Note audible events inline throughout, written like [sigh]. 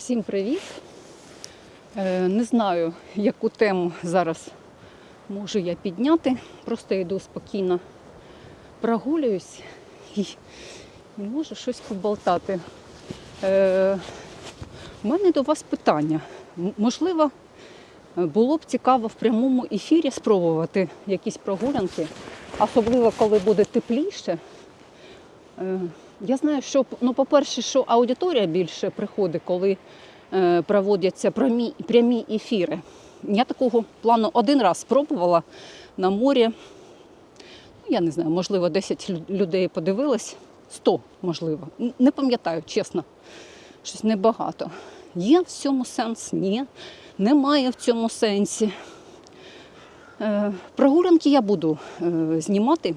Всім привіт! Е, Не знаю, яку тему зараз можу я підняти. Просто йду спокійно прогулююсь і, можу щось поболтати. Е, У мене до вас питання. Можливо, було б цікаво в прямому ефірі спробувати якісь прогулянки, особливо коли буде тепліше. Е, Я знаю, що ну, по-перше, що аудиторія більше приходить, коли е, проводяться прямі, прямі ефіри. Я такого плану один раз спробувала на морі. Ну, я не знаю, можливо, 10 людей подивилось, 100, можливо. Не пам'ятаю, чесно, щось небагато. Є в цьому сенс? Ні. Немає в цьому сенсі. Е, Прогулянки я буду е, знімати.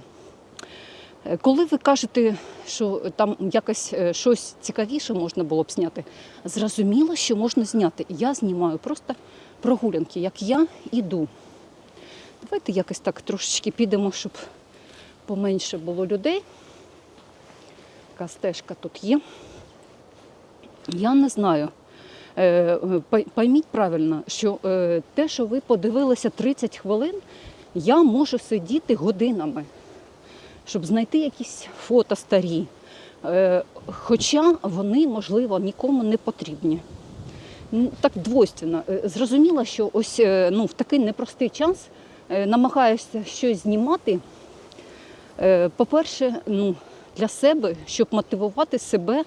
Коли ви кажете, що там якось е, щось цікавіше можна було б зняти, зрозуміло, що можна зняти. Я знімаю просто прогулянки, як я іду. Давайте якось так трошечки підемо, щоб поменше було людей. Така стежка тут є. Я не знаю. Е, Пойміть правильно, що е, те, що ви подивилися 30 хвилин, я можу сидіти годинами щоб знайти якісь фото старі. Е, Хоча вони, можливо, нікому не потрібні. Так двойственно. Е, Зрозуміло, що ось е, ну, в такий непростий час намагаюся щось знімати. По-перше, ну, для себе, щоб мотивувати себе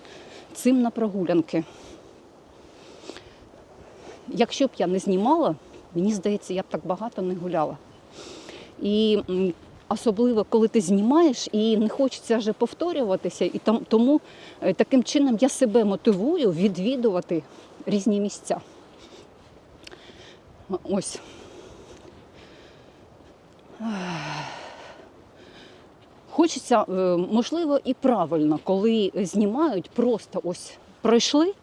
цим на прогулянки. Якщо б я не знімала, мені здається, я б так багато не гуляла. І особливо, коли ти знімаєш і не хочеться вже повторюватися, і там, тому е, таким чином я себе мотивую відвідувати різні місця. Ось. Хочеться, е, можливо, і правильно, коли знімають, просто ось пройшли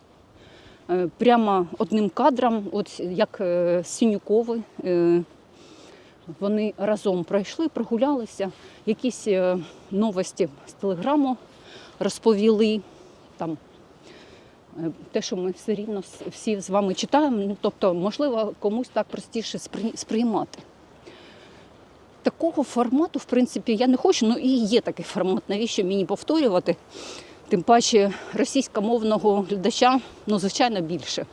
е, прямо одним кадром, от як Синюкови. е, Вони разом пройшли, прогулялися, якісь е, новості з телеграму розповіли. Там, е, те, що ми все рівно всі з вами читаємо, ну, тобто, можливо, комусь так простіше сприймати. Такого формату, в принципі, я не хочу, ну і є такий формат, навіщо мені повторювати? Тим паче російськомовного глядача, ну, звичайно, більше.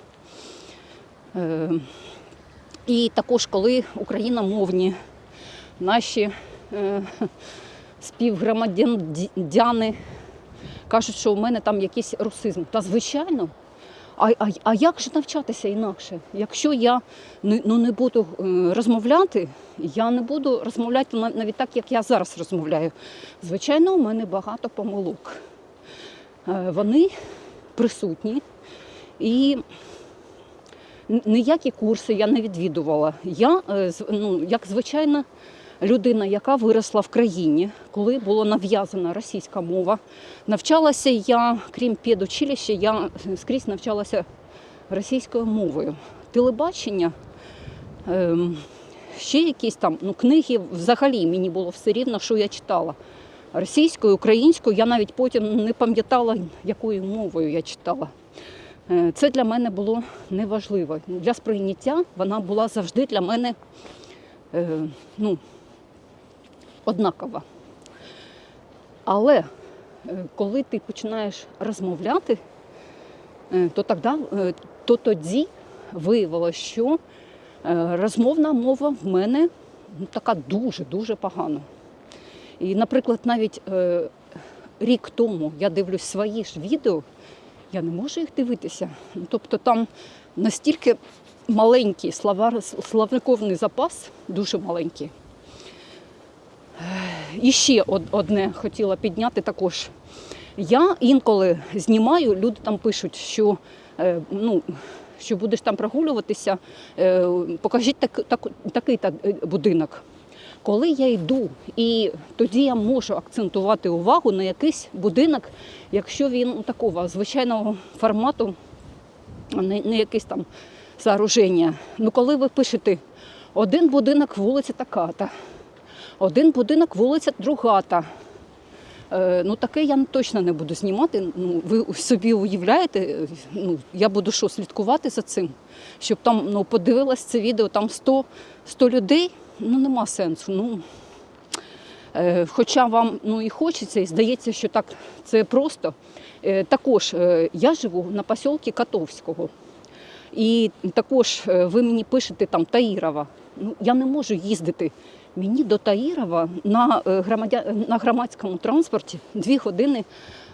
І також, коли україномовні наші е, співгромадяни кажуть, що у мене там якийсь русизм. Та звичайно. А, а, а як же навчатися інакше? Якщо я ну, не буду е, розмовляти, я не буду розмовляти навіть так, як я зараз розмовляю. Звичайно, у мене багато помилок. Е, вони присутні. І ніякі курси я не відвідувала. Я е, ну, як звичайна людина, яка виросла в країні, коли була нав'язана російська мова. Навчалася я, крім педучилища, я скрізь навчалася російською мовою. Телебачення, ем, ще якісь там ну, книги взагалі мені було все рівно, що я читала. Російською, українською, я навіть потім не пам'ятала, якою мовою я читала. Е, Це для мене було неважливо. Для сприйняття вона була завжди для мене е, ну, однакова. Але е, коли ти починаєш розмовляти, то, тогда, е, то тоді виявилося, що розмовна мова в мене ну, така дуже-дуже погана. І, наприклад, навіть рік тому я дивлюсь свої ж відео, я не можу їх дивитися. Тобто там настільки маленький словар, словниковний запас, дуже маленький. Е, І ще одне хотіла підняти також. Я інколи знімаю, люди там пишуть, що, е, ну, що будеш там прогулюватися, е, покажіть так, так, такий так, будинок. Коли я йду, і тоді я можу акцентувати увагу на якийсь будинок, якщо він такого звичайного формату, не, не якесь там сооруження. Ну, коли ви пишете один будинок вулиця така-та, один будинок вулиця другата, Е, Ну, таке я точно не буду знімати. Ну, ви собі уявляєте, ну, я буду що, слідкувати за цим, щоб там ну, подивилось це відео, там 100, 100 людей, ну нема сенсу. Ну, е, хоча вам ну, і хочеться, і здається, що так це просто. Е, також е, я живу на посілці Котовського. І також е, ви мені пишете там Таїрова. Ну, я не можу їздити. Мені до Таїрова на, е, громадя... на громадському транспорті дві години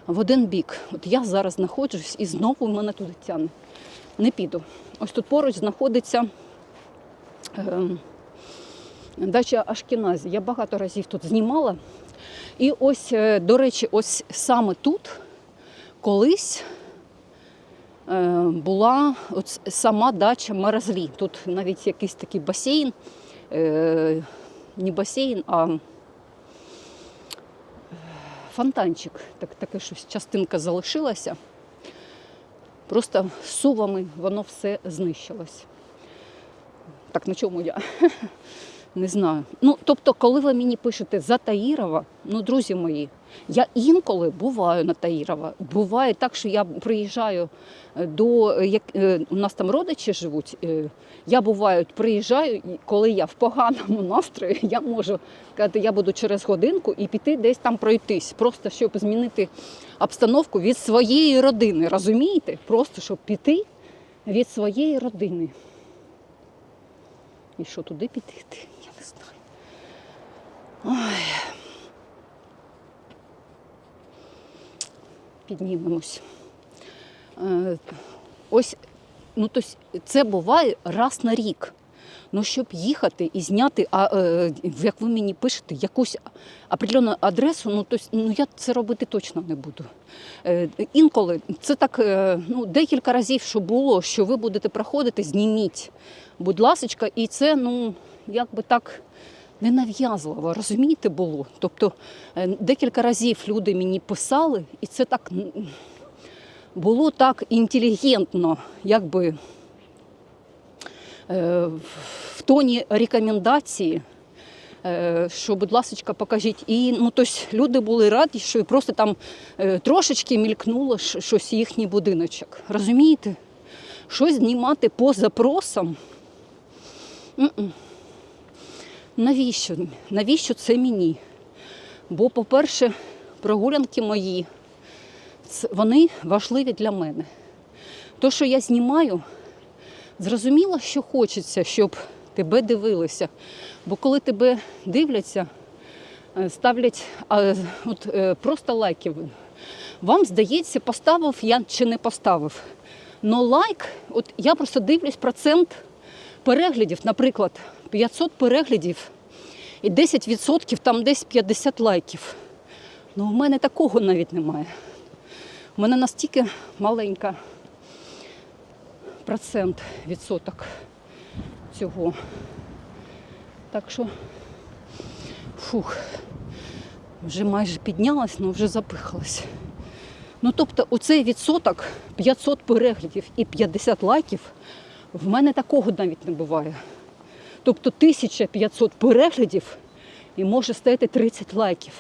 в один бік. От я зараз знаходжусь і знову мене туди тягне. Не піду. Ось тут поруч знаходиться е, дача Ашкіназі. Я багато разів тут знімала. І ось, е, до речі, ось саме тут колись е, була от сама дача Мерезлі. Тут навіть якийсь такий басейн, е, не басейн, а фонтанчик. Так, таке щось частинка залишилася. Просто сувами воно все знищилось. Так на чому я? [laughs] Не знаю. Ну, тобто, коли ви мені пишете за Таїрова, ну, друзі мої, я інколи буваю на Таїрова. Буває так, що я приїжджаю е, до е, як е, у нас там родичі живуть. Я буваю, приїжджаю, і коли я в поганому настрої, [laughs] я можу сказати, я буду через годинку і піти десь там пройтись, просто щоб змінити обстановку від своєї родини. Розумієте? Просто щоб піти від своєї родини. І що туди піти? Я не знаю. Ой. Піднімемось. Е, Ось, ну тобто, це буває раз на рік. Ну, щоб їхати і зняти, а е, як ви мені пишете, якусь определену адресу, ну то ну я це робити точно не буду. Е, інколи це так е, ну, декілька разів, що було, що ви будете проходити, зніміть, будь ласочка, і це ну якби так ненав'язливо, розумієте, було. Тобто е, декілька разів люди мені писали, і це так було так інтелігентно, якби в тоні рекомендації. е, Що, будь ласка, покажіть. І ну, тобто, люди були раді, що просто там е, трошечки мількнуло щось їхній будиночок. Розумієте? Щось знімати по запросам. М-м. Навіщо? Навіщо це мені? Бо, по-перше, прогулянки мої, вони важливі для мене. То, що я знімаю, зрозуміло, що хочеться, щоб тебе дивилися. Бо коли тебе дивляться, е, ставлять от, е, просто лайки. Вам здається, поставив я чи не поставив. Но лайк, от я просто дивлюсь процент переглядів, наприклад, 500 переглядів і 10% там десь 50 лайків. Ну, в мене такого навіть немає. У мене настільки маленька процент, відсоток цього. Так що, фух, вже майже піднялась, але вже запихалась. Ну, тобто, оцей відсоток 500 переглядів і 50 лайків, в мене такого навіть не буває. Тобто 1500 переглядів і може стояти 30 лайків.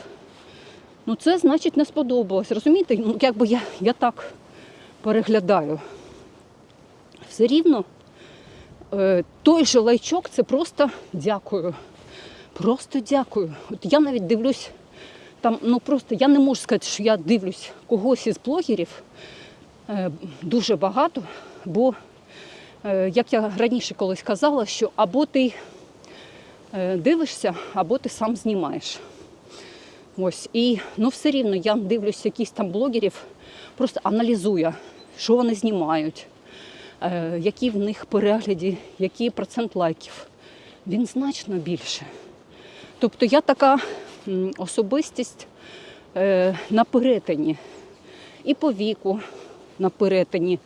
Ну це значить не сподобалось. Розумієте? Ну, якби я, я так переглядаю. Все рівно е, той же лайчок це просто дякую. Просто дякую. От я навіть дивлюсь, там, ну просто я не можу сказати, що я дивлюсь когось із блогерів е, дуже багато, бо, е, як я раніше колись казала, що або ти дивишся, або ти сам знімаєш. Ось і ну все рівно я дивлюсь якісь там блогерів, просто аналізую, що вони знімають, які в них перегляді, який процент лайків. Він значно більше. Тобто я така особистість е, на перетині і по віку на перетині,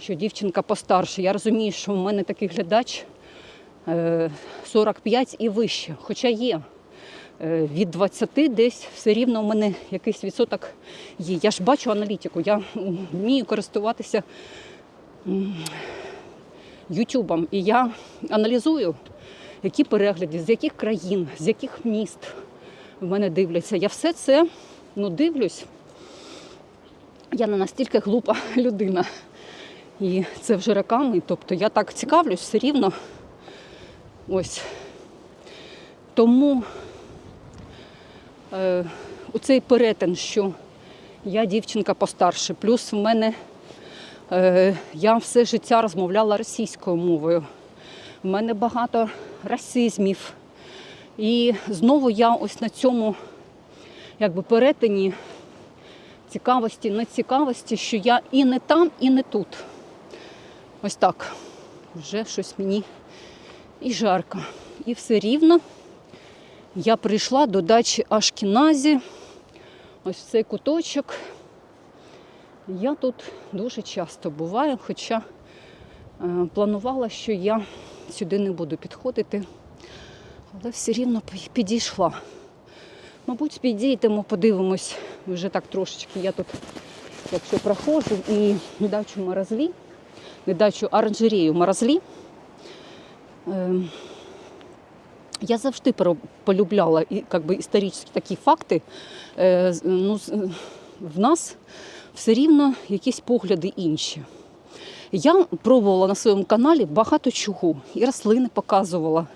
що дівчинка постарше. Я розумію, що в мене такий глядач е, 45 і вище, хоча є е, від 20 десь все рівно в мене якийсь відсоток є. Я ж бачу аналітику, я вмію користуватися Ютубом. І я аналізую, які перегляди, з яких країн, з яких міст в мене дивляться. Я все це ну, дивлюсь, я не настільки глупа [laughs] людина. І це вже роками. Тобто я так цікавлюсь все рівно. Ось. Тому е, оцей перетин, що я дівчинка постарше, плюс в мене я все життя розмовляла російською мовою. В мене багато расизмів. І знову я ось на цьому якби перетині цікавості, нецікавості, що я і не там, і не тут. Ось так. Вже щось мені і жарко. І все рівно я прийшла до дачі Ашкіназі. Ось в цей куточок. Я тут дуже часто буваю, хоча е, планувала, що я сюди не буду підходити, але все рівно підійшла. Мабуть, підійдемо, подивимось вже так трошечки. Я тут, якщо проходжу, і дачу Морозлі, не дачу оранжерею Морозлі. Ем, я завжди полюбляла і, історичні такі факти. Е, ну, в нас все рівно якісь погляди інші. Я пробувала на своєму каналі багато чого. І рослини показувала.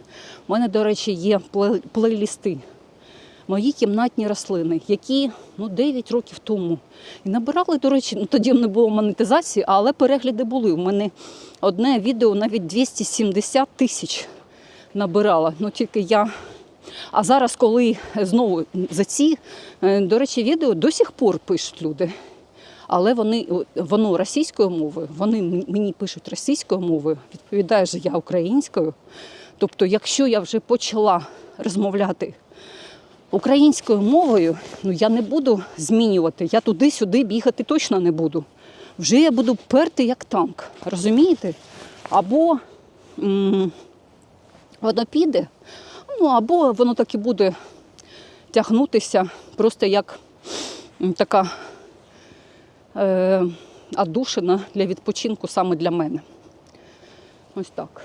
У мене, до речі, є плейлісти. Мої кімнатні рослини, які ну, 9 років тому. І набирали, до речі, ну, тоді не було монетизації, але перегляди були. У мене одне відео навіть 270 тисяч набирала. Ну тільки я. А зараз, коли знову за ці, е, до речі, відео до сих пор пишуть люди. Але вони воно російською мовою, вони мені пишуть російською мовою, відповідаю же я українською. Тобто, якщо я вже почала розмовляти українською мовою, ну я не буду змінювати. Я туди-сюди бігати точно не буду. Вже я буду перти як танк. Розумієте? Або м, воно піде, ну або воно так і буде тягнутися просто як така адушина для відпочинку саме для мене. Ось так.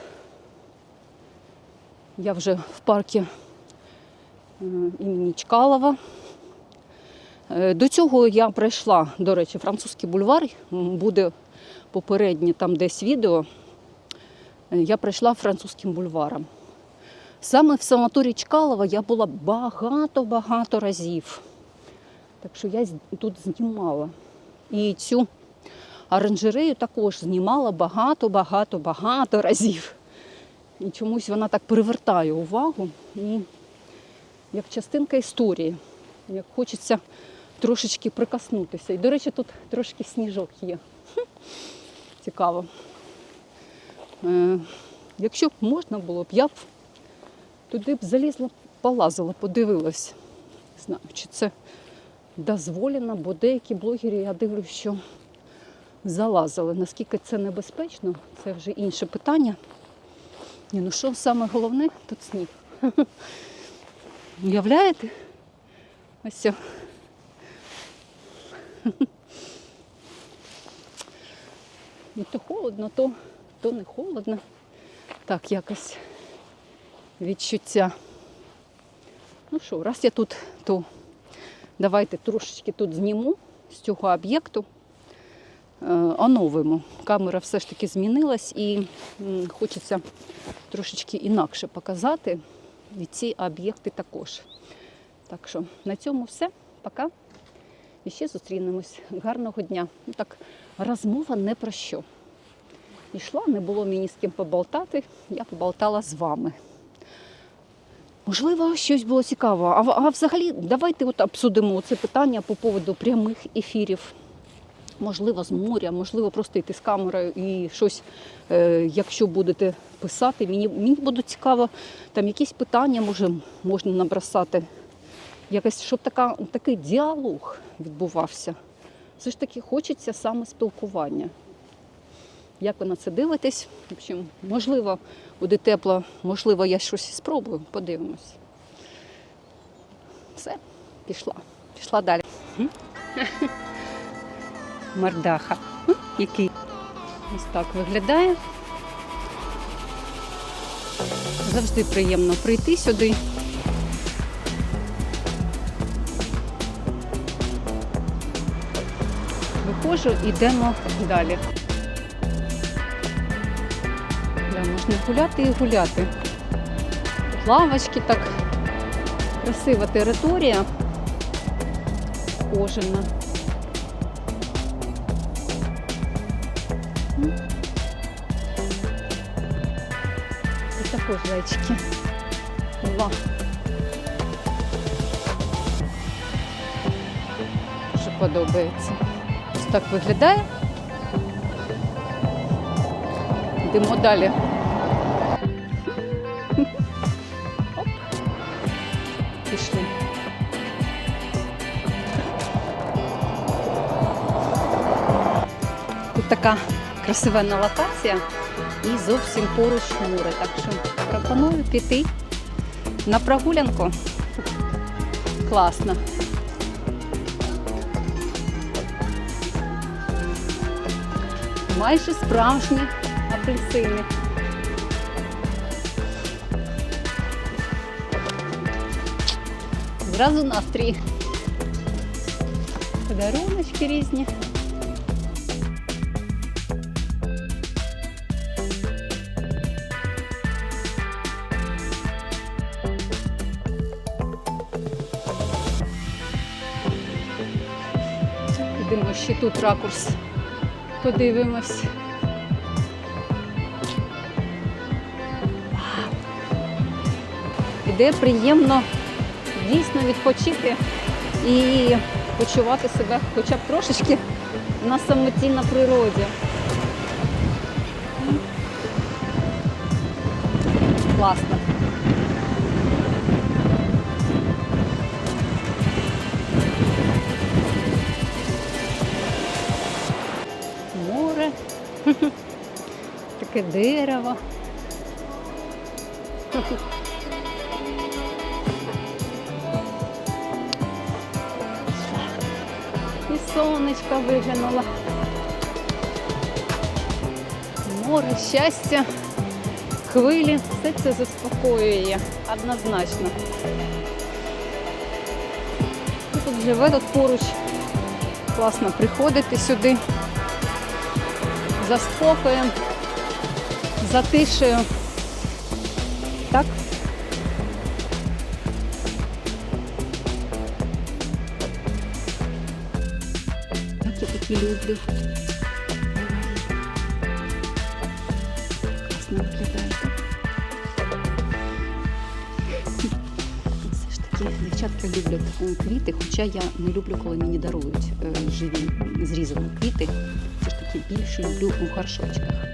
Я вже в парку е, імені Чкалова. Е, До цього я пройшла, до речі, французький бульвар. Буде попереднє там десь відео. Е, Я пройшла французьким бульваром. Саме в санаторії Чкалова я була багато-багато разів. Так що я тут знімала. І цю оранжерею також знімала багато-багато-багато разів. І чомусь вона так привертає увагу. І як частинка історії, як хочеться трошечки прикоснутися. І, до речі, тут трошки сніжок є. Цікаво. Е, якщо б можна було б, я б туди б залізла, полазила, подивилась. Не знаю, чи це дозволено, бо деякі блогери, я дивлюсь, що залазили. Наскільки це небезпечно, це вже інше питання. Ні, ну що саме головне, тут сніг. Уявляєте? Ось. все. І то холодно, то, то не холодно. Так, якось відчуття. Ну що, раз я тут, то давайте трошечки тут зніму з цього об'єкту, е, оновимо. Камера все ж таки змінилась і хочеться трошечки інакше показати. І ці об'єкти також. Так що на цьому все. Пока. І ще зустрінемось. Гарного дня. Ну, так, розмова не про що. Йшла, не було мені з ким поболтати, я поболтала з вами. Можливо, щось було цікаво. А, а взагалі, давайте от обсудимо це питання по поводу прямих ефірів. Можливо, з моря, можливо, просто йти з камерою і щось, е, якщо будете писати, мені, мені буде цікаво, там якісь питання може, можна набросати. Якось, щоб така, такий діалог відбувався. Все ж таки хочеться саме спілкування. Як ви на це дивитесь? В общем, можливо, буде тепло, можливо, я щось спробую, подивимось. Все, пішла. Пішла далі. Мардаха. [laughs] Який ось так виглядає. Завжди приємно прийти сюди. виходжу, йдемо далі. Можна гуляти і гуляти. Лавочки так. Красива територія. Кожена. І також зайчики. Два. Дуже подобається. Ось так виглядає. Йдемо далі. Пішли. Тут така красивенна локація і зовсім поруч море. Так що пропоную піти на прогулянку. Класно. Майже справжні апельсини. Зразу настрій. Подаруночки різні. Йдемо ще тут ракурс. Подивимось. Іде приємно дійсно відпочити і почувати себе хоча б трошечки на самоті на природі. Класно. Море, [laughs] таке дерево. Сонечко виглянуло. Море, щастя, хвилі, все це заспокоює однозначно. Тут живе тут поруч. Класно приходити сюди за спокоєм, за тишею. Так? Так люблю. Класно виглядає. Все ж таки, дівчатка люблять е, квіти, хоча я не люблю, коли мені дарують е, живі зрізані квіти. Все ж таки більше люблю у горшочках.